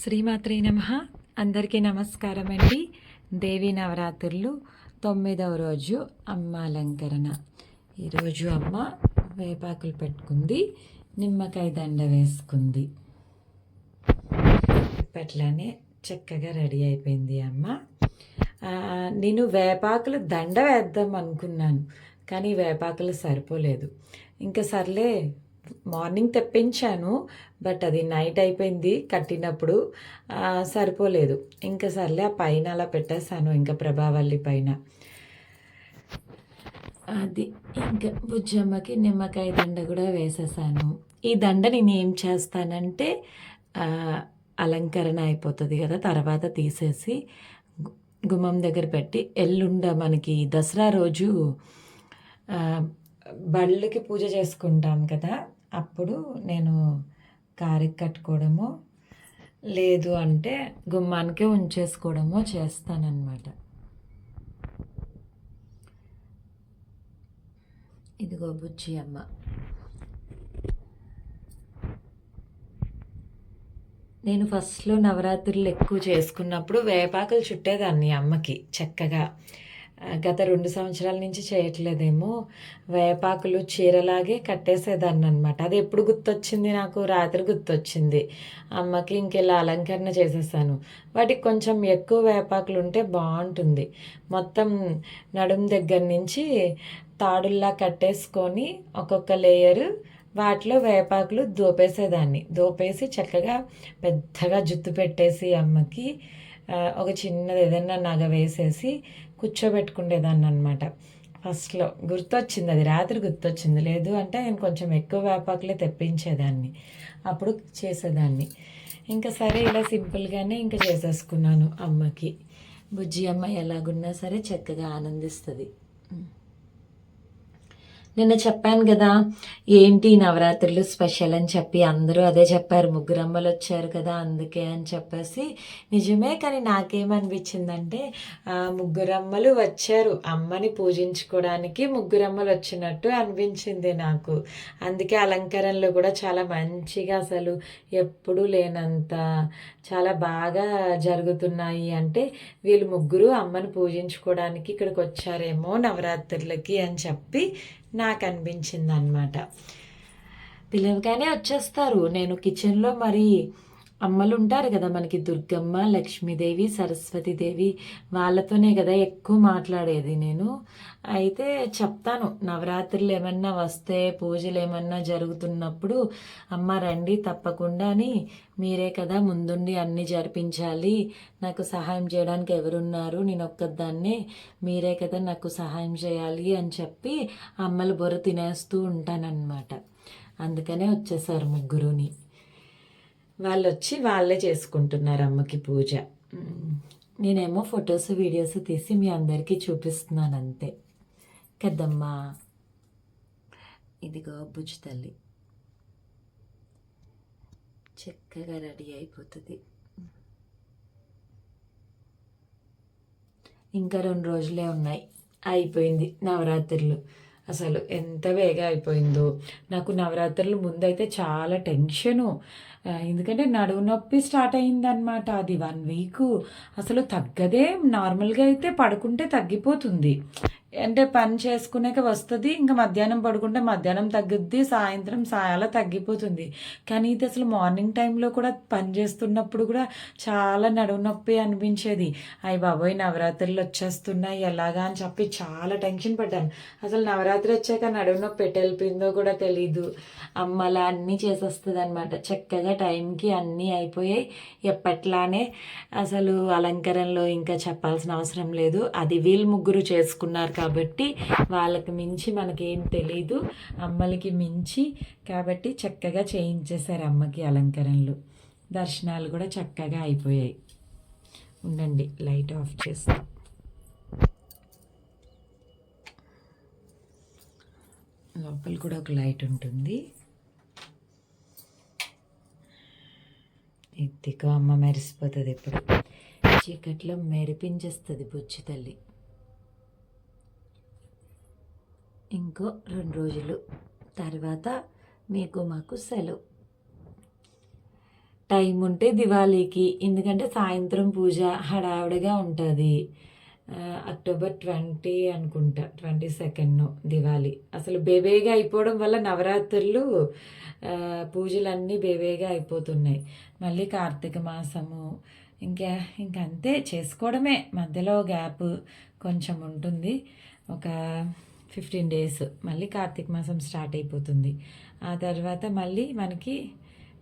శ్రీమాత్రే నమ. అందరికీ నమస్కారం అండి దేవీ నవరాత్రులు తొమ్మిదవ రోజు అమ్మ అలంకరణ ఈరోజు అమ్మ వేపాకులు పెట్టుకుంది నిమ్మకాయ దండ వేసుకుంది. ఇప్పట్లానే చక్కగా రెడీ అయిపోయింది అమ్మ. నేను వేపాకులు దండ వేద్దాం అనుకున్నాను కానీ వేపాకులు సరిపోలేదు. ఇంకా సర్లే మార్నింగ్ తెప్పించాను బట్ అది నైట్ అయిపోయింది కట్టినప్పుడు. సరిపోలేదు. ఇంకా సర్లే ఆ పైన అలా పెట్టేశాను ఇంకా ప్రభావల్లి పైన. అది ఇంకా బుజ్జమ్మకి నిమ్మకాయ దండ కూడా వేసేసాను ఈ దండ నేను ఏం చేస్తానంటే అలంకరణ అయిపోతుంది కదా తర్వాత తీసేసి గు- గుమ్మం దగ్గర పెట్టి ఎల్లుండ మనకి దసరా రోజు బళ్ళకి పూజ చేసుకుంటాం కదా అప్పుడు నేను కారికి కట్టుకోవడము లేదు అంటే గుమ్మానికే ఉంచేసుకోవడమో చేస్తానన్నమాట. ఇదిగో బుజ్జి అమ్మ. నేను ఫస్ట్లో నవరాత్రులు ఎక్కువ చేసుకున్నప్పుడు వేపాకులు చుట్టేదాన్ని అమ్మకి చక్కగా. గత రెండు సంవత్సరాల నుంచి చేయట్లేదేమో. వేపాకులు చీరలాగే కట్టేసేదాన్ని అనమాట అది ఎప్పుడు గుర్తొచ్చింది నాకు? రాత్రి గుర్తొచ్చింది. అమ్మకి ఇంకెలా అలంకరణ చేసేసాను. వాటికి కొంచెం ఎక్కువ వేపాకులు ఉంటే బాగుంటుంది. మొత్తం నడుం దగ్గర నుంచి తాడుల్లా కట్టేసుకొని ఒక్కొక్క లేయరు వాటిలో వేపాకులు దోపేసేదాన్ని. దోపేసి చక్కగా పెద్దగా జుత్తు పెట్టేసి అమ్మకి ఒక చిన్నది ఏదైనా నగ వేసేసి కూర్చోబెట్టుకునేదాన్ని అనమాట ఫస్ట్లో గుర్తొచ్చింది అది రాత్రి గుర్తొచ్చింది. లేదు అంటే నేను కొంచెం ఎక్కువ వేపాకులే తెప్పించేదాన్ని. అప్పుడు చేసేదాన్ని. ఇంకా సరే ఇలా సింపుల్గానే ఇంకా చేసేసుకున్నాను అమ్మకి. బుజ్జి అమ్మ ఎలాగున్నా సరే చక్కగా ఆనందిస్తుంది. నిన్న చెప్పాను కదా ఏంటి నవరాత్రులు స్పెషల్ అని చెప్పి అందరూ అదే చెప్పారు. ముగ్గురమ్మలు వచ్చారు కదా అందుకే అని చెప్పేసి నిజమే కానీ నాకేమనిపించిందంటే ఆ, ముగ్గురమ్మలు వచ్చారు. అమ్మని పూజించుకోవడానికి ముగ్గురమ్మలు వచ్చినట్టు అనిపించింది నాకు. అందుకే అలంకరణలు కూడా చాలా మంచిగా అసలు ఎప్పుడూ లేనంత చాలా బాగా జరుగుతున్నాయి. అంటే వీళ్ళు ముగ్గురు అమ్మని పూజించుకోవడానికి ఇక్కడికి వచ్చారేమో నవరాత్రులకి అని చెప్పి నాకు అనిపించింది అనమాట పిలవగానే వచ్చేస్తారు. నేను కిచెన్లో మరి అమ్మలు ఉంటారు కదా మనకి దుర్గమ్మ లక్ష్మీదేవి సరస్వతీదేవి వాళ్ళతోనే కదా ఎక్కువ మాట్లాడేది నేను. అయితే చెప్తాను నవరాత్రులు ఏమన్నా వస్తే పూజలు ఏమన్నా జరుగుతున్నప్పుడు అమ్మ రండి తప్పకుండా అని మీరే కదా ముందుండి అన్ని జరిపించాలి. నాకు సహాయం చేయడానికి ఎవరున్నారు నేను ఒక్కదాన్నే మీరే కదా నాకు సహాయం చేయాలి అని చెప్పి అమ్మలు బొర తినేస్తూ ఉంటానన్నమాట. అందుకనే వచ్చేసారు ముగ్గురుని. వాళ్ళు వచ్చి వాళ్ళే చేసుకుంటున్నారు అమ్మకి పూజ. నేనేమో ఫొటోస్ వీడియోస్ తీసి మీ అందరికీ చూపిస్తున్నాను అంతే. కదమ్మా. ఇదిగో బుజ్జి తల్లి. చక్కగా రెడీ అయిపోతుంది. ఇంకా రెండు రోజులే ఉన్నాయి. అయిపోయింది నవరాత్రులు. అసలు ఎంత వేగా అయిపోయిందో. నాకు నవరాత్రులు ముందైతే చాలా టెన్షను. ఎందుకంటే నడువు నొప్పి స్టార్ట్ అయిందనమాట అది వన్ వీక్. అసలు తగ్గదే నార్మల్గా అయితే పడుకుంటే తగ్గిపోతుంది. అంటే పని చేసుకునేక వస్తుంది ఇంకా మధ్యాహ్నం పడుకుంటే మధ్యాహ్నం తగ్గుద్ది సాయంత్రం సాయాల తగ్గిపోతుంది. కానీ ఇది అసలు మార్నింగ్ టైంలో కూడా పని చేస్తున్నప్పుడు కూడా చాలా నడుము నొప్పి అనిపించేది. అయ్యి బాబోయ్ నవరాత్రులు వచ్చేస్తున్నాయి ఎలాగా అని చెప్పి చాలా టెన్షన్ పడ్డాను. అసలు నవరాత్రి వచ్చాక నడువు నొప్పి ఎటు వెళ్ళిపోయిందో కూడా తెలీదు. అమ్మ అలా అన్నీ చేసేస్తుంది అనమాట చక్కగా టైంకి అన్నీ అయిపోయాయి. ఎప్పట్లానే అసలు అలంకరణలో ఇంకా చెప్పాల్సిన అవసరం లేదు. అది వీళ్ళు ముగ్గురు చేసుకున్నారు కాబట్టి వాళ్ళకి మించి మనకేం తెలీదు. అమ్మలకి మించి కాబట్టి చక్కగా చేయించేశారు అమ్మకి అలంకరణలు. దర్శనాలు కూడా చక్కగా అయిపోయాయి. ఉండండి లైట్ ఆఫ్ చేస్తాం. లోపల కూడా ఒక లైట్ ఉంటుంది. ఎత్తికో అమ్మ మెరిసిపోతుంది ఇప్పుడు చీకట్లో మెరిపించేస్తుంది బుచ్చి తల్లి. ఇంకో రెండు రోజులు తర్వాత మీకు మాకు సెలవు. టైం ఉంటే దివాళీకి ఎందుకంటే సాయంత్రం పూజ హడావిడిగా ఉంటుంది. అక్టోబర్ ట్వంటీ అనుకుంటా ట్వంటీ సెకండ్ దివాళీ. అసలు బేబేగా అయిపోవడం వల్ల నవరాత్రులు పూజలన్నీ బేబేగా అయిపోతున్నాయి. మళ్ళీ కార్తీక మాసము ఇంకా ఇంకంతే అంతే చేసుకోవడమే. మధ్యలో గ్యాప్ కొంచెం ఉంటుంది. ఒక ఫిఫ్టీన్ డేస్ మళ్ళీ కార్తీక మాసం స్టార్ట్ అయిపోతుంది. ఆ తర్వాత మళ్ళీ మనకి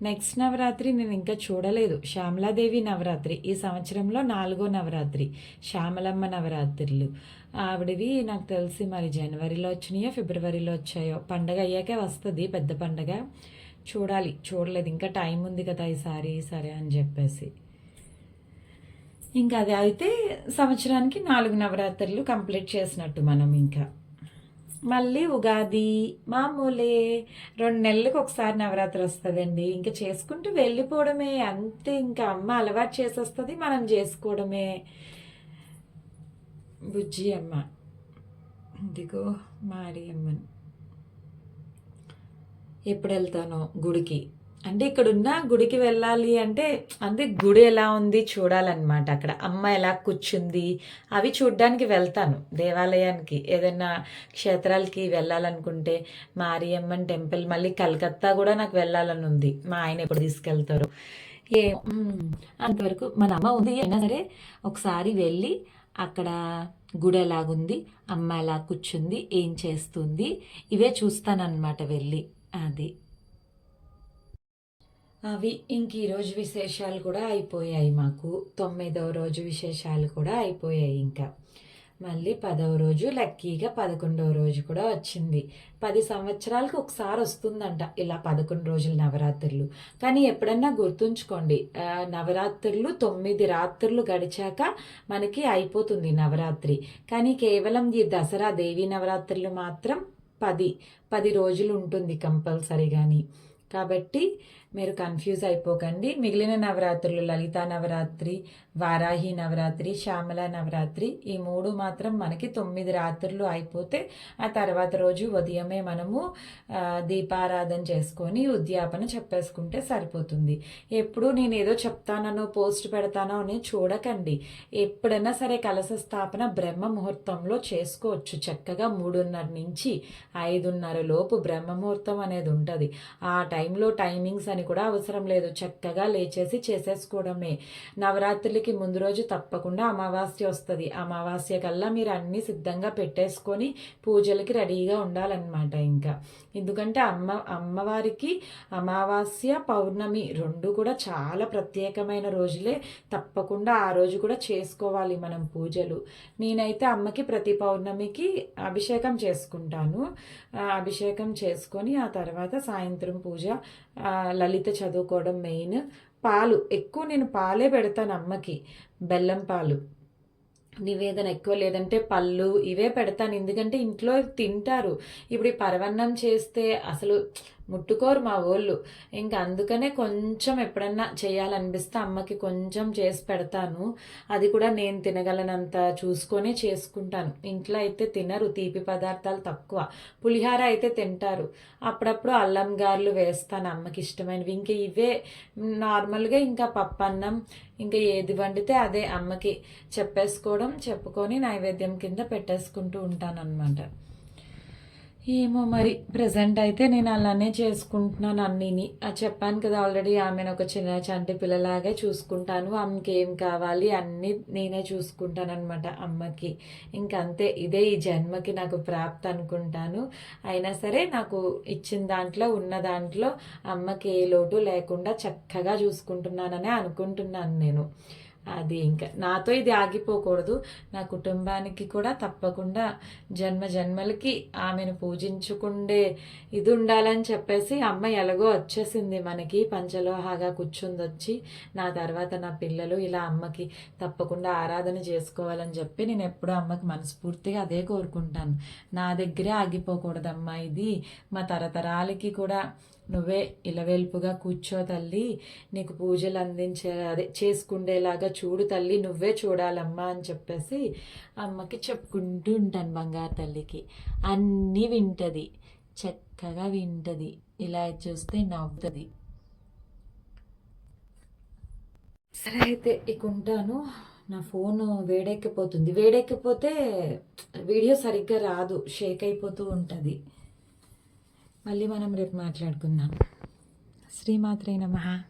నెక్స్ట్ నవరాత్రి నేను ఇంకా చూడలేదు. శ్యామలాదేవి నవరాత్రి. ఈ సంవత్సరంలో నాలుగో నవరాత్రి. శ్యామలమ్మ నవరాత్రులు. ఆవిడవి నాకు తెలిసి మరి జనవరిలో వచ్చినాయో ఫిబ్రవరిలో వచ్చాయో. పండగ అయ్యాకే వస్తుంది పెద్ద పండగ. చూడాలి. చూడలేదు. ఇంకా టైం ఉంది కదా ఈసారి సరే అని చెప్పేసి. ఇంకా అది అయితే సంవత్సరానికి నాలుగు నవరాత్రులు కంప్లీట్ చేసినట్టు మనం ఇంకా. మళ్ళీ ఉగాది మామూలే రెండు నెలలకు ఒకసారి నవరాత్రి వస్తుందండి. ఇంకా చేసుకుంటూ వెళ్ళిపోవడమే అంతే ఇంకా అమ్మ అలవాటు చేసేస్తుంది మనం చేసుకోవడమే. బుజ్జి అమ్మ. ఇదిగో మారి అమ్మని ఎప్పుడు వెళ్తానో గుడికి. అంటే ఇక్కడున్న గుడికి వెళ్ళాలి అంటే అంటే గుడి ఎలా ఉంది చూడాలన్నమాట. అక్కడ అమ్మ ఎలా కూర్చుంది అవి చూడ్డానికి వెళ్తాను దేవాలయానికి. ఏదైనా క్షేత్రాలకి వెళ్ళాలనుకుంటే మారియమ్మన్ టెంపుల్ మళ్ళీ కలకత్తా కూడా నాకు వెళ్ళాలని ఉంది. మా ఆయన ఎప్పుడు తీసుకెళ్తారు? ఏ అంతవరకు మన అమ్మ ఉంది అయినా సరే ఒకసారి వెళ్ళి అక్కడ గుడి ఎలాగుంది అమ్మ ఎలా కూర్చుంది ఏం చేస్తుంది ఇవే చూస్తానన్నమాట వెళ్ళి. అది. అవి ఇంక ఈరోజు విశేషాలు కూడా అయిపోయాయి మాకు. తొమ్మిదవ రోజు విశేషాలు కూడా అయిపోయాయి ఇంకా. మళ్ళీ పదవ రోజు లక్కీగా పదకొండవ రోజు కూడా వచ్చింది. పది సంవత్సరాలకు ఒకసారి వస్తుందంట ఇలా పదకొండు రోజుల నవరాత్రులు. కానీ ఎప్పుడన్నా గుర్తుంచుకోండి నవరాత్రులు తొమ్మిది రాత్రులు గడిచాక మనకి అయిపోతుంది నవరాత్రి. కానీ కేవలం ఈ దసరా దేవీ నవరాత్రులు మాత్రం పది పది రోజులు ఉంటుంది కంపల్సరీగాని కాబట్టి మీరు కన్ఫ్యూజ్ అయిపోకండి. మిగిలిన నవరాత్రులు లలితా నవరాత్రి వారాహి నవరాత్రి శ్యామల నవరాత్రి ఈ మూడు మాత్రం మనకి తొమ్మిది రాత్రులు అయిపోతే ఆ తర్వాత రోజు ఉదయమే మనము దీపారాధన చేసుకొని ఉద్యాపన చెప్పేసుకుంటే సరిపోతుంది. ఎప్పుడు నేను ఏదో చెప్తానో పోస్ట్ పెడతానో అని చూడకండి. ఎప్పుడైనా సరే కలశ స్థాపన బ్రహ్మ ముహూర్తంలో చేసుకోవచ్చు. చక్కగా మూడున్నర నుంచి ఐదున్నర లోపు బ్రహ్మ ముహూర్తం అనేది ఉంటుంది. ఆ టైంలో టైమింగ్స్ అని కూడా అవసరం లేదు. చక్కగా లేచేసి చేసేసుకోవడమే. నవరాత్రులకి ముందు రోజు తప్పకుండా అమావాస్య వస్తుంది. అమావాస్య కల్లా మీరు అన్నీ సిద్ధంగా పెట్టేసుకొని పూజలకి రెడీగా ఉండాలన్నమాట ఇంకా. ఎందుకంటే అమ్మ అమ్మవారికి అమావాస్య పౌర్ణమి రెండు కూడా చాలా ప్రత్యేకమైన రోజులే. తప్పకుండా ఆ రోజు కూడా చేసుకోవాలి మనం పూజలు. నేనైతే అమ్మకి ప్రతి పౌర్ణమికి అభిషేకం చేసుకుంటాను. అభిషేకం చేసుకొని ఆ తర్వాత సాయంత్రం పూజ ఆ, లలిత చదువుకోవడం మెయిన్ పాలు ఎక్కువ నేను పాలే పెడతాను అమ్మకి. బెల్లం పాలు. నివేదన ఎక్కువ లేదంటే పళ్ళు ఇవే పెడతాను. ఎందుకంటే ఇంట్లో తింటారు. ఇప్పుడు ఈ పరవన్నం చేస్తే అసలు ముట్టుకోరు మా వాళ్ళు. ఇంకా అందుకనే కొంచెం ఎప్పుడన్నా చేయాలనిపిస్తే అమ్మకి కొంచెం చేసి పెడతాను. అది కూడా నేను తినగలనంత చూసుకొని చేసుకుంటాను. ఇంట్లో అయితే తినరు తీపి పదార్థాలు తక్కువ. పులిహార అయితే తింటారు. అప్పుడప్పుడు అల్లం గారెలు వేస్తాను అమ్మకి ఇష్టమైనవి. ఇంకా ఇవే నార్మల్గా ఇంకా పప్పు అన్నం ఇంకా ఏది వండితే అదే అమ్మకి చెప్పేసుకోవడం చెప్పుకొని నైవేద్యం కింద పెట్టేసుకుంటూ ఉంటాను అనమాట ఏమో మరి. ప్రజెంట్ అయితే నేను అలానే చేసుకుంటున్నాను అన్నీని. అది చెప్పాను కదా ఆల్రెడీ ఆమెను ఒక చిన్న చంటి పిల్లలాగే చూసుకుంటాను. ఆమెకి ఏం కావాలి అన్నీ నేనే చూసుకుంటాను అనమాట అమ్మకి. ఇంకంతే. ఇదే ఈ జన్మకి నాకు ప్రాప్తి అనుకుంటాను. అయినా సరే నాకు ఇచ్చిన దాంట్లో ఉన్న దాంట్లో అమ్మకి ఏ లోటు లేకుండా చక్కగా చూసుకుంటున్నాననే అనుకుంటున్నాను నేను. అది ఇంకా. నాతో ఇది ఆగిపోకూడదు. నా కుటుంబానికి కూడా తప్పకుండా జన్మ జన్మలకి ఆమెను పూజించుకుండే ఇది ఉండాలని చెప్పేసి అమ్మ ఎలాగో వచ్చేసింది మనకి. పంచలోహాగా కూర్చుంది వచ్చి నా తర్వాత నా పిల్లలు ఇలా అమ్మకి తప్పకుండా ఆరాధన చేసుకోవాలని చెప్పి నేను ఎప్పుడూ అమ్మకి మనస్ఫూర్తిగా అదే కోరుకుంటాను. నా దగ్గరే ఆగిపోకూడదమ్మా ఇది. మా తరతరాలకి కూడా నువ్వే ఇలవేల్పుగా కూర్చో తల్లి. నీకు పూజలు అందించే అదే చేసుకుండేలాగా చూడు తల్లి నువ్వే చూడాలమ్మా అని చెప్పేసి అమ్మకి చెప్పుకుంటూ ఉంటాను బంగారు తల్లికి. అన్నీ వింటది చక్కగా వింటది. ఇలా చూస్తే నవ్వుతుంది. సరే అయితే ఇక ఉంటాను. నా ఫోన్ వేడెక్కిపోతుంది. వేడెక్కిపోతే వీడియో సరిగ్గా రాదు షేక్ అయిపోతూ ఉంటుంది. మళ్ళీ మనం రేపు మాట్లాడుకుందాం. శ్రీమాత్రే నమ.